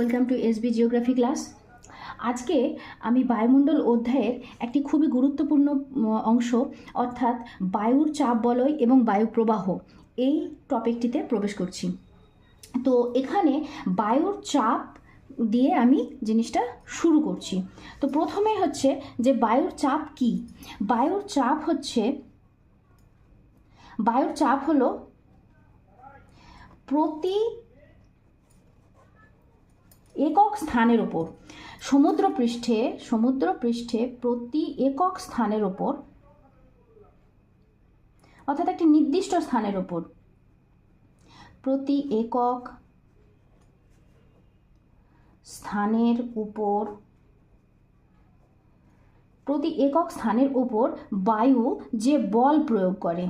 Welcome to SB geography class আজকে আমি বায়ুমণ্ডল অধ্যায়ের একটি খুবই গুরুত্বপূর্ণ অংশ, অর্থাৎ বায়ুর চাপ বলয় এবং বায়ু প্রবাহ এই টপিকটিতে প্রবেশ করছি। তো এখানে বায়ুর চাপ দিয়ে আমি জিনিসটা শুরু করছি। তো প্রথমে হচ্ছে যে বায়ুর চাপ কি? বায়ুর চাপ হচ্ছে, বায়ুর চাপ হলো প্রতি একক স্থানের ওপর সমুদ্র পৃষ্ঠে সমুদ্র পৃষ্ঠে প্রতি একক স্থানের ওপর অর্থাৎ একটি নির্দিষ্ট স্থানের ওপর প্রতি একক স্থানের উপর, প্রতি একক স্থানের উপর বায়ু যে বল প্রয়োগ করে।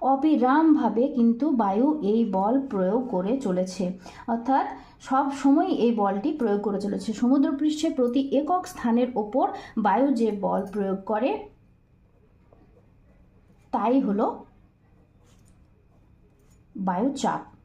অবিরামভাবে কিন্তু বায়ু এই বল প্রয়োগ করে চলেছে। অর্থাৎ সব সময় এই বলটি প্রয়োগ করে চলেছে। সমুদ্রপৃষ্ঠে প্রতি একক স্থানের ওপর বায়ু যে বল প্রয়োগ করে, তাই হলো বায়ুচাপ।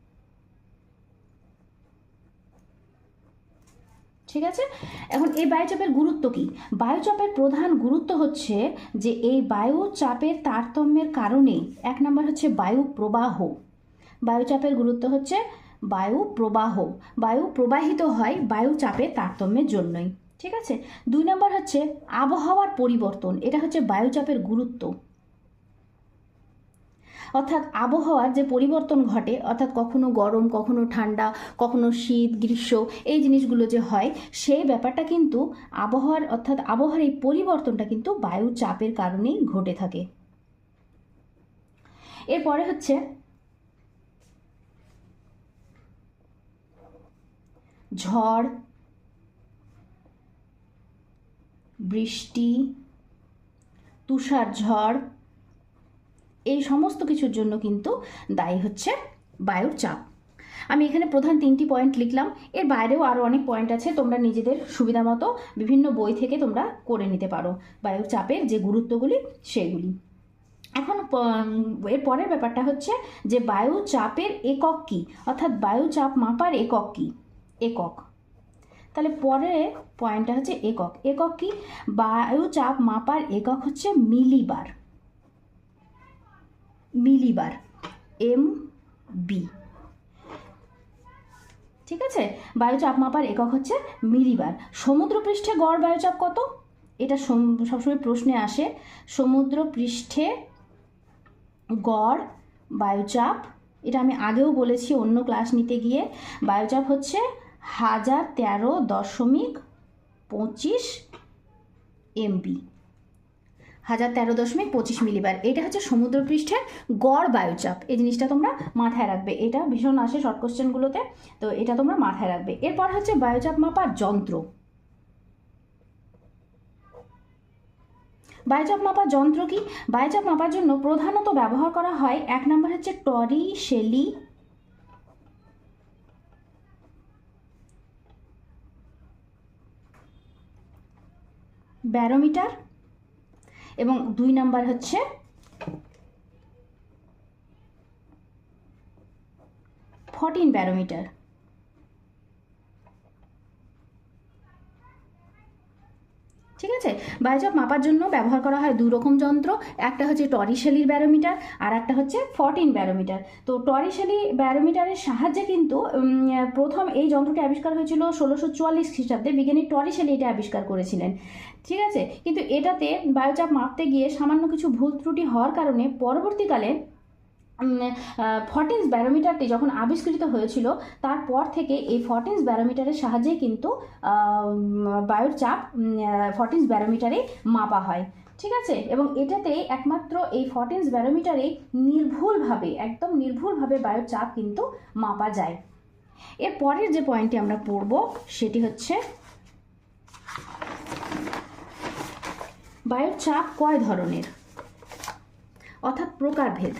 ঠিক আছে? এখন এই বায়ুচাপের গুরুত্ব কি? বায়ুচাপের প্রধান গুরুত্ব হচ্ছে যে এই বায়ুচাপের তারতম্যের কারণে এক নম্বর হচ্ছে বায়ু প্রবাহ বায়ুচাপের গুরুত্ব হচ্ছে বায়ু প্রবাহ বায়ু প্রবাহিত হয় বায়ুচাপের তারতম্যের জন্যই। ঠিক আছে? দুই নম্বর হচ্ছে আবহাওয়ার পরিবর্তন। এটা হচ্ছে বায়ুচাপের গুরুত্ব। অর্থাৎ আবহাওয়ার যে পরিবর্তন ঘটে, অর্থাৎ কখনো গরম, কখনো ঠান্ডা, কখনো শীত, গ্রীষ্ম, এই জিনিসগুলো যে হয় সেই ব্যাপারটা কিন্তু আবহাওয়ার, অর্থাৎ আবহাওয়ার এই পরিবর্তনটা কিন্তু বায়ু চাপের কারণেই ঘটে থাকে। এরপরে হচ্ছে ঝড়, বৃষ্টি তুষার ঝড় এই সমস্ত কিছুর জন্য কিন্তু দায়ী হচ্ছে বায়ুর চাপ। আমি এখানে প্রধান তিনটি পয়েন্ট লিখলাম। এর বাইরেও আরও অনেক পয়েন্ট আছে। তোমরা নিজেদের সুবিধা মতো বিভিন্ন বই থেকে তোমরা করে নিতে পারো বায়ুর চাপের যে গুরুত্বগুলি সেগুলি এখন এর পরের ব্যাপারটা হচ্ছে যে বায়ু চাপের একক কি? অর্থাৎ বায়ু চাপ মাপার একক কি? একক। তাহলে পরের পয়েন্টটা হচ্ছে একক। একক কি? বায়ু চাপ মাপার একক হচ্ছে মিলিবার। মিলিবার, এম বি। ঠিক আছে? বায়ুচাপ মাপার একক হচ্ছে মিলিবার। সমুদ্রপৃষ্ঠে গড় বায়ুচাপ কত? এটা সম- সবসময় প্রশ্নে আসে। সমুদ্র পৃষ্ঠে গড় বায়ুচাপ, এটা আমি আগেও বলেছি অন্য ক্লাস নিতে গিয়ে, বায়ুচাপ হচ্ছে হাজার তেরো দশমিক পঁচিশ এমপি হাজার তেরো দশমিক পঁচিশ মিলিবার। এটা হচ্ছে সমুদ্রপৃষ্ঠের গড় বায়ুচাপ। এই জিনিসটা তোমরা মাথায় রাখবে। এটা ভীষণ আসে শর্ট কোশ্চেনগুলোতে তো এটা তোমরা মাথায় রাখবে। এরপর হচ্ছে বায়ুচাপ মাপার যন্ত্র। বায়ুচাপ মাপার যন্ত্র কি? বায়ুচাপ মাপার জন্য প্রধানত ব্যবহার করা হয়, এক নম্বর হচ্ছে টরি, শেলি। ব্যারোমিটার। এবং দুই নাম্বার হচ্ছে ফর্টিন ব্যারোমিটার ঠিক আছে? বায়ুচাপ মাপার জন্য ব্যবহার করা হয় দু রকম যন্ত্র। একটা হচ্ছে টরিশেলির ব্যারোমিটার আর একটা হচ্ছে ফর্টিন ব্যারোমিটার তো টরিশেলি ব্যারোমিটারের সাহায্যে কিন্তু প্রথম এই যন্ত্রটি আবিষ্কার হয়েছিল ষোলোশো চুয়াল্লিশ খ্রিস্টাব্দে। বিজ্ঞানী টরিশেলি এটা আবিষ্কার করেছিলেন। ঠিক আছে? কিন্তু এটাতে বায়ুচাপ মাপতে গিয়ে সামান্য কিছু ভুল ত্রুটি হওয়ার কারণে পরবর্তীকালে ফর্টিন্স ব্যারোমিটারটি যখন আবিষ্কৃত হয়েছিল, তারপর থেকে এই ফর্টিন্স ব্যারোমিটারের সাহায্যে কিন্তু বায়ুর চাপ ফর্টিন্স ব্যারোমিটারে মাপা হয়। ঠিক আছে? এবং এটাতে একমাত্র এই ফর্টিন্স ব্যারোমিটারে নির্ভুলভাবে, একদম নির্ভুলভাবে বায়ুর চাপ কিন্তু মাপা যায়। এর পরের যে পয়েন্টটি আমরা পড়ব, সেটি হচ্ছে বায়ুর চাপ কয় ধরনের? অর্থাৎ প্রকারভেদ।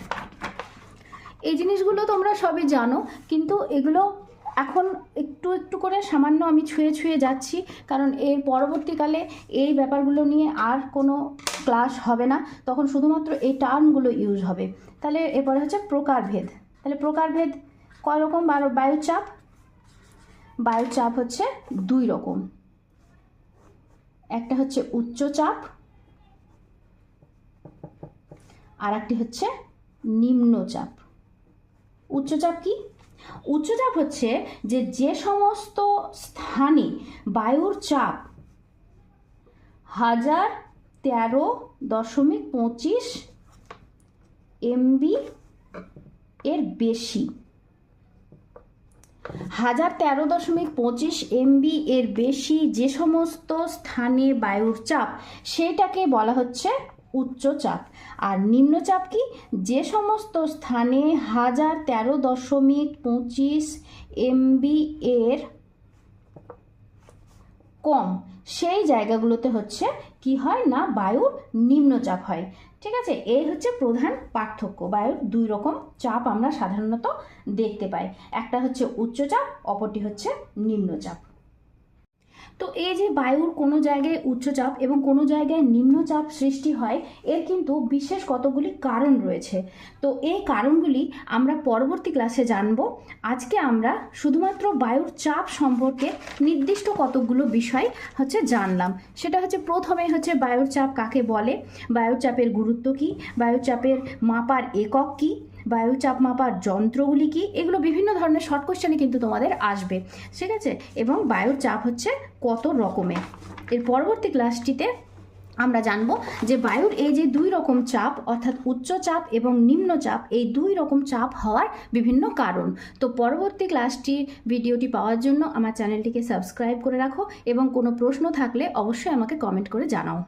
এই জিনিসগুলো তোমরা সবই জানো, কিন্তু এগুলো এখন একটু একটু করে সামান্য আমি ছুঁয়ে ছুঁয়ে যাচ্ছি, কারণ এর পরবর্তীকালে এই ব্যাপারগুলো নিয়ে আর কোনো ক্লাস হবে না। তখন শুধুমাত্র এই টার্মগুলো ইউজ হবে। তাহলে এরপরে হচ্ছে প্রকারভেদ তাহলে প্রকারভেদ কয় রকম? বায়ুচাপ। বায়ুচাপ হচ্ছে দুই রকম। একটা হচ্ছে উচ্চচাপ আর একটি হচ্ছে নিম্নচাপ। উচ্চচাপ কি? উচ্চচাপ হচ্ছে যে যে সমস্ত স্থানে বায়ুর চাপ হাজার তেরো দশমিক পঁচিশ এমবি এর বেশি। হাজার তেরো দশমিক পঁচিশ এমবি এর বেশি যে সমস্ত স্থানে বায়ুর চাপ, সেটাকে বলা হচ্ছে উচ্চচাপ আর নিম্নচাপ কি? যে সমস্ত স্থানে হাজার তেরো দশমিক পঁচিশ এমবি এর কম, সেই জায়গাগুলোতে হচ্ছে কি হয় না? বায়ুর নিম্নচাপ হয়। ঠিক আছে? এই হচ্ছে প্রধান পার্থক্য। বায়ুর দুই রকম চাপ আমরা সাধারণত দেখতে পাই। একটা হচ্ছে উচ্চচাপ অপরটি হচ্ছে নিম্নচাপ তো এই যে বায়ুর কোনো জায়গায় উচ্চচাপ এবং কোনো জায়গায় নিম্নচাপ সৃষ্টি হয়, এর কিন্তু বিশেষ কতগুলি কারণ রয়েছে। তো এই কারণগুলি আমরা পরবর্তী ক্লাসে জানব। আজকে আমরা শুধুমাত্র বায়ুর চাপ সম্পর্কে নির্দিষ্ট কতগুলো বিষয় হচ্ছে জানলাম। সেটা হচ্ছে প্রথমে হচ্ছে বায়ুর চাপ কাকে বলে, বায়ুর চাপের গুরুত্ব কী, বায়ুর চাপের মাপার একক কী বায়ুচাপ মাপার যন্ত্রগুলি কি? এগুলো বিভিন্ন ধরনের শর্ট কোশ্চেনে কিন্তু তোমাদের আসবে। ঠিক আছে? এবং বায়ুর চাপ হচ্ছে কত রকমের? এর পরবর্তী ক্লাসটিতে আমরা জানব যে বায়ুর এই যে দুই রকম চাপ, অর্থাৎ উচ্চ চাপ এবং নিম্ন চাপ, এই দুই রকম চাপ হওয়ার বিভিন্ন কারণ। তো পরবর্তী ক্লাসটি ভিডিওটি পাওয়ার জন্য আমার চ্যানেলটিকে সাবস্ক্রাইব করে রাখো এবং কোনো প্রশ্ন থাকলে অবশ্যই আমাকে কমেন্ট করে জানাও।